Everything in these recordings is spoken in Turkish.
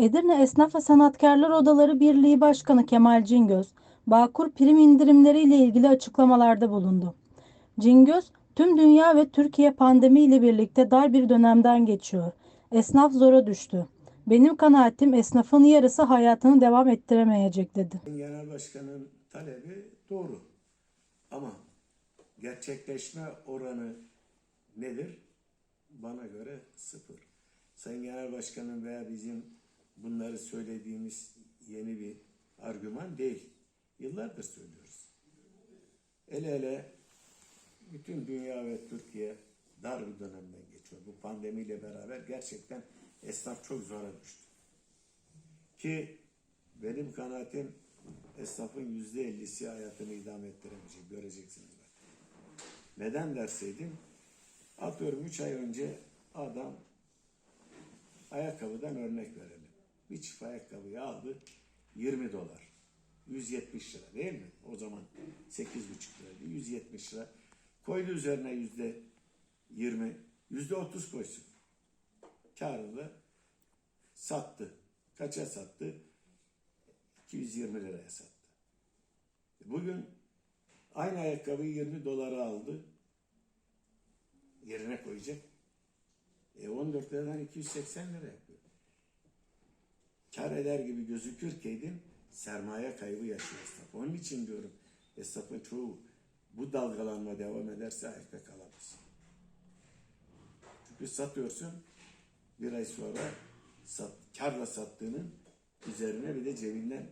Edirne Esnaf ve Sanatkarlar Odaları Birliği Başkanı Kemal Cingöz, Bağkur prim indirimleri ile ilgili açıklamalarda bulundu. Cingöz, tüm dünya ve Türkiye pandemi ile birlikte dar bir dönemden geçiyor. Esnaf zora düştü. Benim kanaatim esnafın yarısı hayatını devam ettiremeyecek dedi. Genel Başkan'ın talebi doğru. Ama gerçekleşme oranı nedir? Bana göre sıfır. Sayın Genel Başkan'ın veya bizim bunları söylediğimiz yeni bir argüman değil. Yıllardır söylüyoruz. Ele ele bütün dünya ve Türkiye dar bir dönemden geçiyor. Bu pandemiyle beraber gerçekten esnaf çok zora düştü. Ki benim kanaatim esnafın yüzde ellisi hayatını idame ettiremeyecek. Göreceksiniz bak. Neden derseydim atıyorum üç ay önce adam ayakkabıdan örnek verelim. Bir çift ayakkabıyı aldı 20 dolar. 170 lira değil mi? O zaman 8,5 liraydı. 170 lira. Koydu üzerine yüzde 20, yüzde 30 koysun. Karlı sattı. Kaça sattı? 220 liraya sattı. Bugün aynı ayakkabıyı 20 dolara aldı. Yerine koyacak. E 14 liradan 280 lira yapıyor. Kar eder gibi gözükürkeydin sermaye kaybı yaşıyor esnaf. Onun için diyorum esnafın çoğu bu dalgalanma devam ederse ayakta kalamaz. Çünkü satıyorsun bir ay sonra sat, karla sattığının üzerine bir de cebinden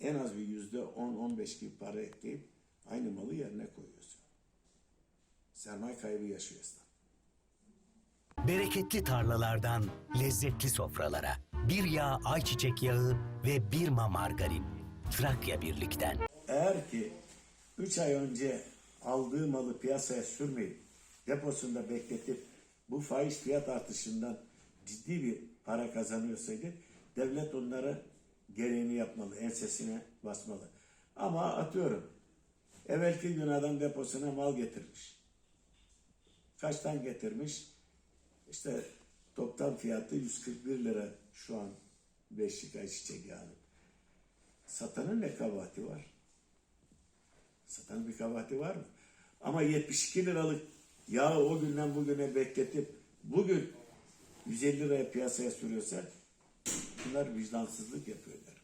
en az bir yüzde 10-15 gibi para ekleyip aynı malı yerine koyuyorsun. Sermaye kaybı yaşıyor esnaf. Bereketli tarlalardan lezzetli sofralara. Bir yağ ayçiçek yağı ve bir ma margarin. Trakya Birlik'ten. Eğer ki 3 ay önce aldığı malı piyasaya sürmeyip deposunda bekletip bu faiz fiyat artışından ciddi bir para kazanıyorsaydı devlet onlara gereğini yapmalı, ensesine basmalı. Ama atıyorum evvelki gün adam deposuna mal getirmiş. Kaçtan getirmiş? İşte toptan fiyatı 141 lira şu an 5'lik ayçiçek yağının. Satanın ne kabahati var? Satanın bir kabahati var mı? Ama 72 liralık yağı o günden bugüne bekletip bugün 150 liraya piyasaya sürüyorsa bunlar vicdansızlık yapıyorlar.